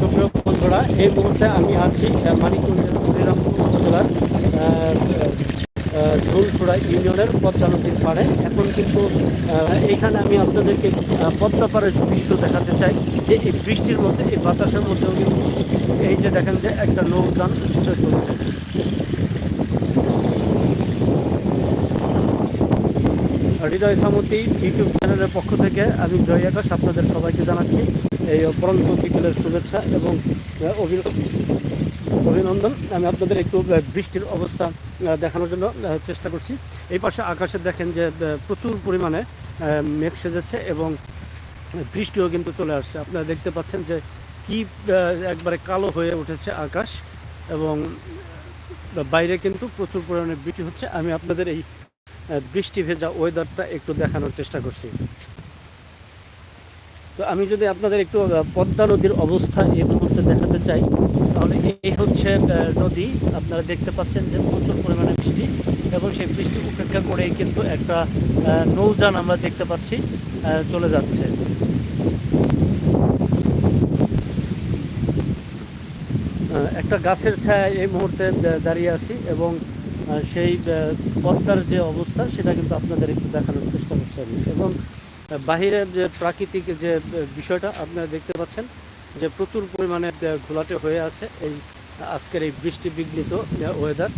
সুপ্রিয় বন্ধুরা এই মুহূর্তে আমি আছি মানিকগঞ্জের হরিরামপুর উপজেলার ধুলসুড়া ইউনিয়নের পদ্মা নদীর পাড়ে। এখন কিন্তু আহ, এইখানে আমি আপনাদেরকে পদ্মা পাড়ের দৃশ্য দেখাতে চাই যে এই বৃষ্টির মধ্যে এই বাতাসের মধ্যেও কিন্তু এই যে দেখেন যে একটা নৌযান ছুটে চলছে। হৃদয় সামতি ইউটিউব চ্যানেলের পক্ষ থেকে আমি জয় আকাশ আপনাদের সবাইকে জানাচ্ছি। এই অপরন্ত বিকেলের শুভেচ্ছা এবং অভিনন্দন। আমি আপনাদের একটু বৃষ্টির অবস্থা দেখানোর জন্য চেষ্টা করছি। এই পাশে আকাশে দেখেন যে প্রচুর পরিমাণে মেঘ সেজেছে এবং বৃষ্টিও কিন্তু চলে আসছে। আপনারা দেখতে পাচ্ছেন যে, কি একবারে কালো হয়ে উঠেছে আকাশ এবং বাইরে কিন্তু প্রচুর পরিমাণে বৃষ্টি হচ্ছে। আমি আপনাদের এই বৃষ্টি ভেজা ওয়েদারটা একটু দেখানোর চেষ্টা করছি। তো আমি যদি আপনাদের একটু পদ্মা নদীর অবস্থা এই মুহূর্তে দেখাতে চাই, তাহলে এই হচ্ছে নদী। আপনারা দেখতে পাচ্ছেন যে প্রচুর পরিমাণে বৃষ্টি এবং সেই বৃষ্টি উপেক্ষা করেই কিন্তু একটা নৌযান আমরা দেখতে পাচ্ছি চলে যাচ্ছে। একটা গাছের ছায়া এই মুহূর্তে দাঁড়িয়ে আছি এবং সেই পদ্মার যে অবস্থা, সেটা কিন্তু আপনাদের একটু দেখানোর চেষ্টা করছি আমি। এবং আহ, বাহিরে যে প্রাকৃতিক যে বিষয়টা আপনারা দেখতে পাচ্ছেন যে প্রচুর পরিমাণে ঘোলাটে হয়ে আছে এই আজকের এই বৃষ্টি বিঘ্নিত ওয়েদার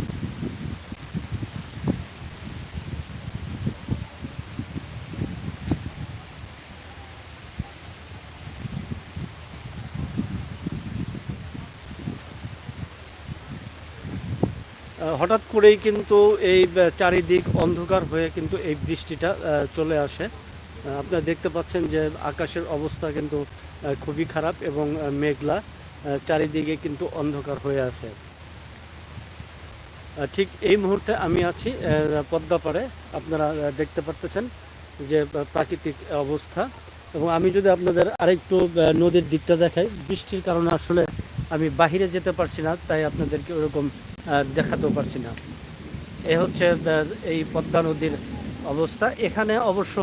হঠাৎ করেই কিন্তু এই চারিদিক অন্ধকার হয়ে কিন্তু এই বৃষ্টিটা চলে আসে। আপনারা দেখতে পাচ্ছেন যে আকাশের অবস্থা কিন্তু খুবই খারাপ এবং মেঘলা চারিদিকে কিন্তু অন্ধকার হয়ে আছে। ঠিক এই মুহূর্তে আমি আছি আহ, পদ্মা পাড়ে আপনারা দেখতে পারতেছেন যে প্রাকৃতিক অবস্থা। এবং আমি যদি আপনাদের আরেকটু নদীর দিকটা দেখাই বৃষ্টির কারণে আসলে আমি বাহিরে যেতে পারছি না তাই আপনাদেরকে ওরকম দেখাতেও পারছি না। এ হচ্ছে এই পদ্মা নদীর অবস্থা। এখানে অবশ্য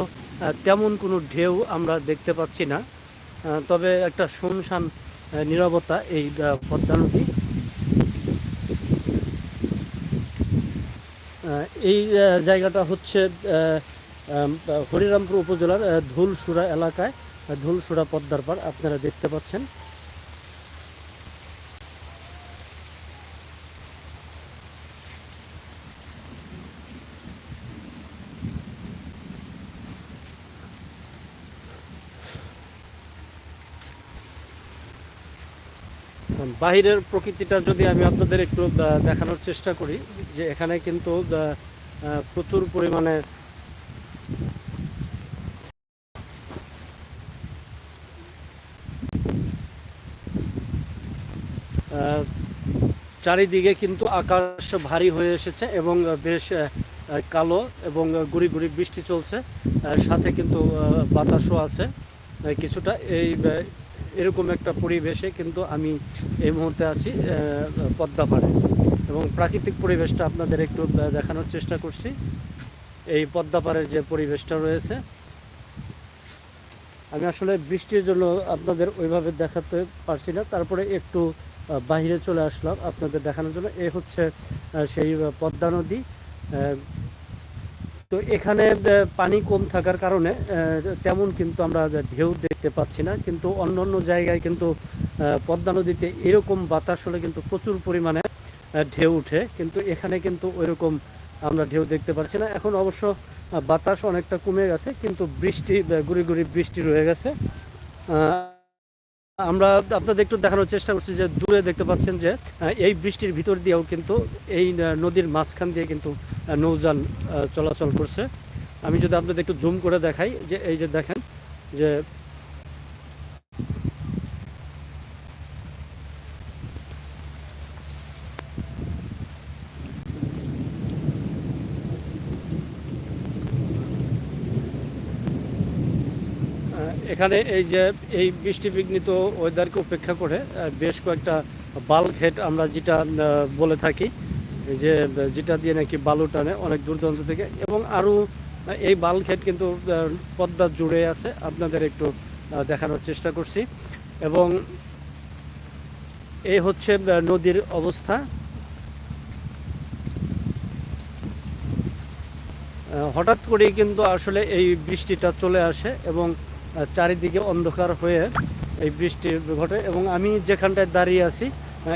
তেমন কোনো ঢেউ আমরা দেখতে পাচ্ছি না। তবে একটা শুনশান নিরবতা এই পদ্মা নদী এই জায়গাটা হচ্ছে হরিরামপুর উপজেলার ধুলসুরা এলাকায় ধুলসুরা পদ্মার পাড়। আপনারা দেখতে পাচ্ছেন। বাহিরের প্রকৃতিটা যদি আমি আপনাদের একটু দেখানোর চেষ্টা করি, যে এখানে কিন্তু প্রচুর পরিমাণে চারিদিকে কিন্তু আকাশ ভারী হয়ে এসেছে এবং বেশ কালো এবং গুড়ি গুড়ি বৃষ্টি চলছে। সাথে কিন্তু বাতাসও আছে কিছুটা। এই এরকম একটা পরিবেশে কিন্তু আমি এই মুহূর্তে আছি আহ, পদ্মা পাড়ে। এবং প্রাকৃতিক পরিবেশটা আপনাদের একটু দেখানোর চেষ্টা করছি। এই পদ্মা পাড়ের যে পরিবেশটা রয়েছে আমি আসলে বৃষ্টির জন্য আপনাদের ওইভাবে দেখাতে পারছি না। তারপরে একটু বাইরে চলে আসলাম আপনাদের দেখানোর জন্য। এ হচ্ছে সেই পদ্মা নদী। তো এখানে পানি কম থাকার কারণে তেমন কিন্তু আমরা ঢেউ দেখতে পাচ্ছি না। কিন্তু অন্য অন্য জায়গায় কিন্তু পদ্মা নদীতে এরকম বাতাস হলে কিন্তু প্রচুর পরিমাণে ঢেউ উঠে। কিন্তু এখানে কিন্তু ওইরকম আমরা ঢেউ দেখতে পাচ্ছি না। এখন অবশ্য বাতাস অনেকটা কমে গেছে, কিন্তু বৃষ্টি গুড়ি গুড়ি বৃষ্টি রয়ে গেছে। আমরা আপনাদের একটু দেখানোর চেষ্টা করছি যে দূরে দেখতে পাচ্ছেন যে এই বৃষ্টির ভিতর দিয়েও কিন্তু এই নদীর মাঝখান দিয়ে কিন্তু নৌযান চলাচল করছে। আমি যদি আপনাদের একটু জুম করে দেখাই যে, এই যে দেখেন যে এখানে এই যে, এই বৃষ্টি বিঘ্নিত ওয়েদারকে উপেক্ষা করে বেশ কয়েকটা বাল্ক হেড আমরা যেটা বলে থাকি যে, যেটা দিয়ে নাকি বালু টানে অনেক দূর দূরান্ত থেকে এবং আরও এই বাল্ক হেড কিন্তু পদ্মা জুড়ে আছে। আপনাদের একটু দেখানোর চেষ্টা করছি। এবং এই হচ্ছে নদীর অবস্থা। হঠাৎ করেই কিন্তু আসলে এই বৃষ্টিটা চলে আসে এবং চারিদিকে অন্ধকার হয়ে এই বৃষ্টি ঘটে এবং আমি যেখানটায় দাঁড়িয়ে আছি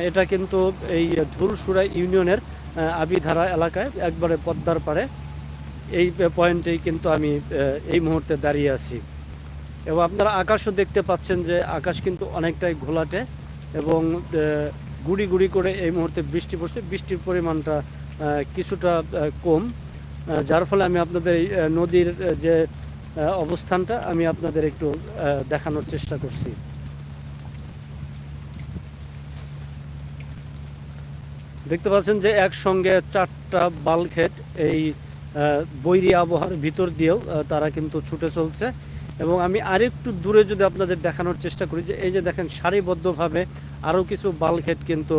এটা কিন্তু এই ধুলসুরা ইউনিয়নের আবিধারা এলাকায় একবারে পদ্মার পাড়ে। এই পয়েন্টেই কিন্তু আমি এই মুহূর্তে দাঁড়িয়ে আছি। এবং আপনারা আকাশও দেখতে পাচ্ছেন যে আকাশ কিন্তু অনেকটাই ঘোলাটে এবং গুড়ি গুড়ি করে এই মুহূর্তে বৃষ্টি পড়ছে। বৃষ্টির পরিমাণটা কিছুটা কম যার ফলে আমি আপনাদের এই নদীর যে অবস্থানটা আমি আপনাদের একটু দেখানোর চেষ্টা করছি। দেখতে পাচ্ছেন যে একসঙ্গে চারটা বালখেট এই বৈরী আবহাওয়ার ভিতর দিয়েও তারা কিন্তু ছুটে চলছে। এবং আমি আরেকটু দূরে যদি আপনাদের দেখানোর চেষ্টা করি যে, এই যে দেখেন সারিবদ্ধভাবে আরও কিছু বালখেট কিন্তু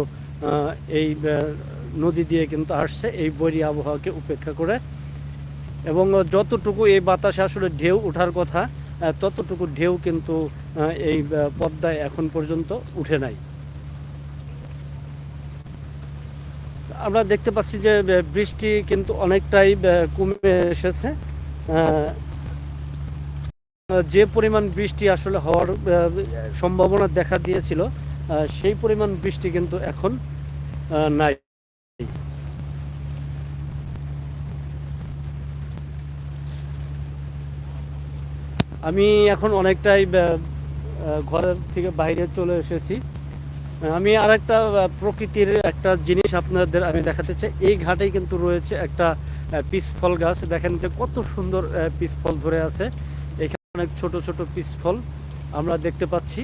এই নদী দিয়ে কিন্তু আসছে, এই বৈরী আবহাওয়াকে উপেক্ষা করে। এবং যতটুকু এই বাতাসে আসলে ঢেউ ওঠার কথা ততটুকু ঢেউ কিন্তু এই পদ্মায় এখন পর্যন্ত উঠে নাই। আমরা দেখতে পাচ্ছি যে বৃষ্টি কিন্তু অনেকটাই কমে এসেছে। যে পরিমাণ বৃষ্টি আসলে হওয়ার সম্ভাবনা দেখা দিয়েছিল সেই পরিমাণ বৃষ্টি কিন্তু এখন নাই। আমি এখন অনেকটাই ঘরের থেকে বাইরে চলে এসেছি। আমি আর একটা প্রকৃতির একটা জিনিস আপনাদের আমি দেখাতে চাই। এই ঘাটেই কিন্তু রয়েছে একটা পিসফল গাছ। দেখেন যে কত সুন্দর পিসফল ধরে আছে। এখানে অনেক ছোট ছোট পিসফল আমরা দেখতে পাচ্ছি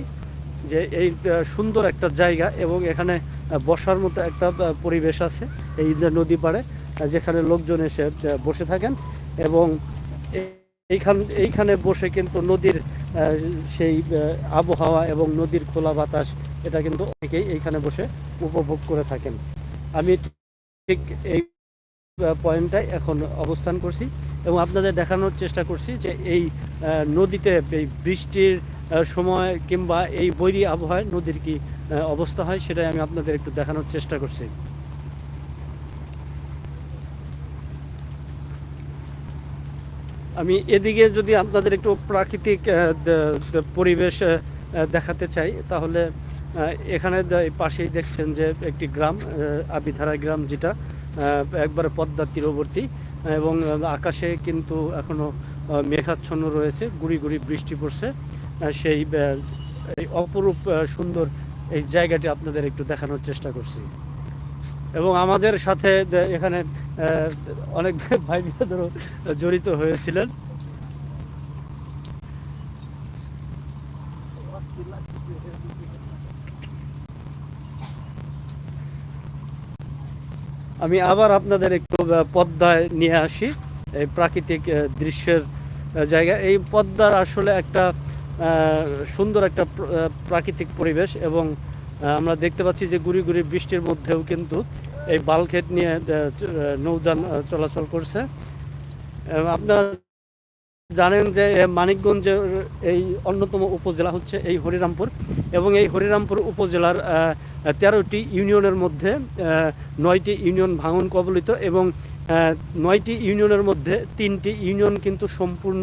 যে এই সুন্দর একটা জায়গা এবং এখানে বসার মতো একটা পরিবেশ আছে এই নদী পাড়ে যেখানে লোকজন এসে বসে থাকেন এবং এইখান এইখানে বসে কিন্তু নদীর সেই আবহাওয়া এবং নদীর খোলা বাতাস, এটা কিন্তু অনেকেই এইখানে বসে উপভোগ করে থাকেন। আমি ঠিক এই পয়েন্টটায় এখন অবস্থান করছি এবং আপনাদের দেখানোর চেষ্টা করছি যে এই নদীতে এই বৃষ্টির সময় কিংবা এই বৈরী আবহাওয়ায় নদীর কি অবস্থা হয়, সেটাই আমি আপনাদের একটু দেখানোর চেষ্টা করছি। আমি এদিকে যদি আপনাদের একটু প্রাকৃতিক পরিবেশ দেখাতে চাই, তাহলে এখানে পাশেই দেখছেন যে একটি গ্রাম আবিধারা গ্রাম যেটা একবারে পদ্মার তীরবর্তী, এবং আকাশে কিন্তু এখনও মেঘাচ্ছন্ন রয়েছে, গুড়ি গুড়ি বৃষ্টি পড়ছে সেই অপরূপ সুন্দর এই জায়গাটি আপনাদের একটু দেখানোর চেষ্টা করছি। এবং আমাদের সাথে এখানে অনেক ভাই বোনেরও জড়িত হয়েছিলেন। আমি আবার আপনাদের একটু পদ্মায় নিয়ে আসি, এই প্রাকৃতিক দৃশ্যের জায়গা। এই পদ্মার আসলে একটা সুন্দর একটা প্রাকৃতিক পরিবেশ এবং আমরা দেখতে পাচ্ছি যে গুড়ি গুড়ি বৃষ্টির মধ্যেও কিন্তু এই বালখেট নিয়ে নৌযান চলাচল করছে। আপনারা জানেন যে মানিকগঞ্জের এই অন্যতম উপজেলা হচ্ছে এই হরিরামপুর এবং এই হরিরামপুর উপজেলার তেরোটি ইউনিয়নের মধ্যে নয়টি ইউনিয়ন ভাঙন কবলিত এবং নয়টি ইউনিয়নের মধ্যে তিনটি ইউনিয়ন কিন্তু সম্পূর্ণ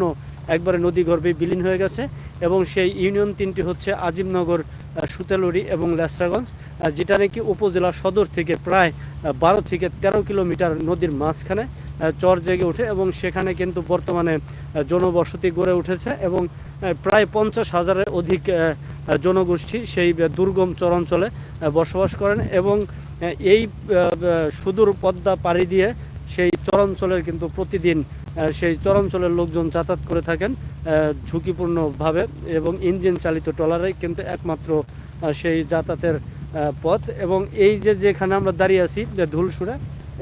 একবারে নদীগর্ভে বিলীন হয়ে গেছে এবং সেই ইউনিয়ন তিনটি হচ্ছে আজিমনগর সুতেলুরি এবং লেসরাগঞ্জ যেটা নাকি উপজেলা সদর থেকে প্রায় বারো থেকে তেরো কিলোমিটার নদীর মাঝখানে চর জেগে ওঠে এবং সেখানে কিন্তু বর্তমানে জনবসতি গড়ে উঠেছে এবং প্রায় পঞ্চাশ হাজারের অধিক জনগোষ্ঠী সেই দুর্গম চরাঞ্চলে বসবাস করেন এবং এই সুদূর পদ্মা পাড়ি দিয়ে সেই চরাঞ্চলের কিন্তু প্রতিদিন সেই চরাঞ্চলের লোকজন যাতায়াত করে থাকেন ঝুঁকিপূর্ণভাবে এবং ইঞ্জিন চালিত ট্রলারে কিন্তু একমাত্র সেই যাতায়াতের পথ। এবং এই যে যেখানে আমরা দাঁড়িয়ে আছি, যে ধুলসুরা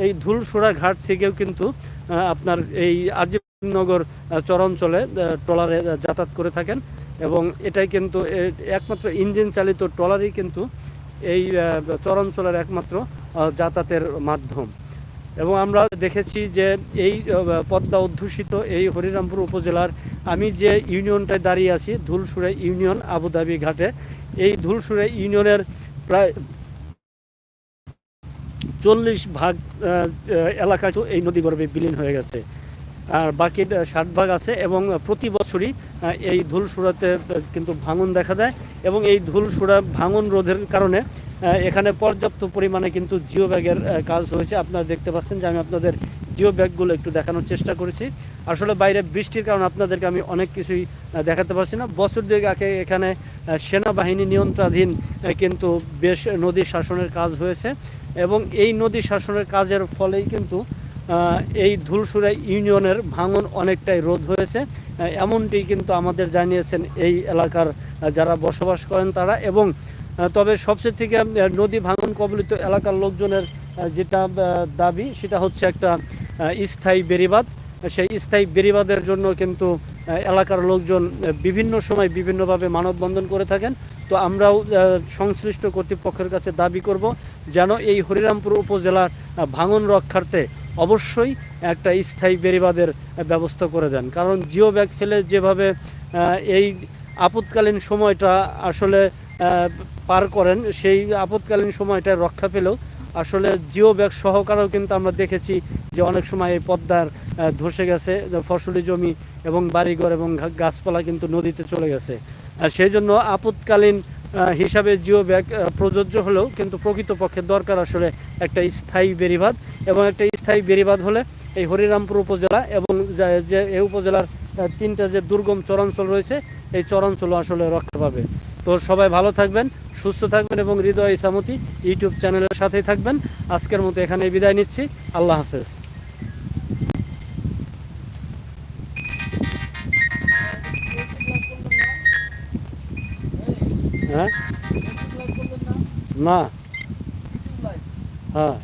এই ধুলসুরা ঘাট থেকেও কিন্তু আপনার এই আজিমনগর চরাঞ্চলে ট্রলারে যাতায়াত করে থাকেন। এবং এটাই কিন্তু একমাত্র ইঞ্জিন চালিত ট্রলারই কিন্তু এই চরাঞ্চলের একমাত্র যাতায়াতের মাধ্যম। এবং আমরা দেখেছি যে এই পদ্মা অধ্যুষিত এই হরিরামপুর উপজেলার আমি যে ইউনিয়নটায় দাঁড়িয়ে আছি, ধুলসুরে ইউনিয়ন আবুধাবি ঘাটে, এই ধুলসুরে ইউনিয়নের প্রায় চল্লিশ ভাগ এলাকায় তো এই নদী নদীগর্ভে বিলীন হয়ে গেছে। আর বাকি ষাট ভাগ আছে এবং প্রতি বছরই এই ধুলসুড়াতে আহ, কিন্তু ভাঙন দেখা দেয় এবং এই ধুলসুড়া ভাঙন রোধের কারণে এখানে পর্যাপ্ত পরিমাণে কিন্তু জিও ব্যাগের কাজ হয়েছে। আপনারা দেখতে পাচ্ছেন যে আমি আপনাদের জিও ব্যাগগুলো একটু দেখানোর চেষ্টা করেছি। আসলে বাইরে বৃষ্টির কারণে আপনাদেরকে আমি অনেক কিছুই দেখাতে পারছি না। বছর দুয়েক আগে এখানে সেনাবাহিনী নিয়ন্ত্রণাধীন কিন্তু বেশ নদী শাসনের কাজ হয়েছে এবং এই নদী শাসনের কাজের ফলেই কিন্তু এই ধুলসুরা ইউনিয়নের ভাঙন অনেকটাই রোধ হয়েছে। এমনটি কিন্তু আমাদের জানিয়েছেন এই এলাকার যারা বসবাস করেন তারা এবং তবে সবচেয়ে থেকে নদী ভাঙন কবলিত এলাকার লোকজনের যেটা দাবি, সেটা হচ্ছে একটা স্থায়ী বেড়িবাঁধ। সেই স্থায়ী বেড়িবাঁধের জন্য কিন্তু এলাকার লোকজন বিভিন্ন সময় বিভিন্নভাবে মানববন্ধন করে থাকেন। তো আমরাও সংশ্লিষ্ট কর্তৃপক্ষের কাছে দাবি করব যেন এই হরিরামপুর উপজেলার ভাঙন রক্ষার্থে অবশ্যই একটা স্থায়ী আহ, ব্যবস্থা করে দেন। কারণ জিও ব্যাগ ফেলে যেভাবে এই আপৎকালীন সময়টা আসলে পার করেন সেই আপৎকালীন সময়টা রক্ষা পেলেও আসলে জিও ব্যাগ সহকারেও কিন্তু আমরা দেখেছি যে অনেক সময় এই পদ্মার ধসে গেছে ফসলি জমি এবং বাড়িঘর এবং গাছপালা কিন্তু নদীতে চলে গেছে। সেই জন্য আপৎকালীন আহ, হিসাবে জিও ব্যাগ প্রযোজ্য হলেও কিন্তু প্রকৃতপক্ষে দরকার আসলে একটা স্থায়ী বেড়িবাঁধ এবং একটা স্থায়ী বেড়িবাঁধ হলে এই হরিরামপুর উপজেলা এবং যে এই উপজেলার তিনটা যে দুর্গম চরাঞ্চল রয়েছে, এই চরাঞ্চলও আসলে রক্ষা পাবে। তো সবাই ভালো থাকবেন, সুস্থ থাকবেন এবং হৃদয় ইসামতি ইউটিউব চ্যানেলের সাথেই থাকবেন। আজকের মতো এখানে বিদায় নিচ্ছি। আল্লাহ হাফেজ। হ্যাঁ না হ্যাঁ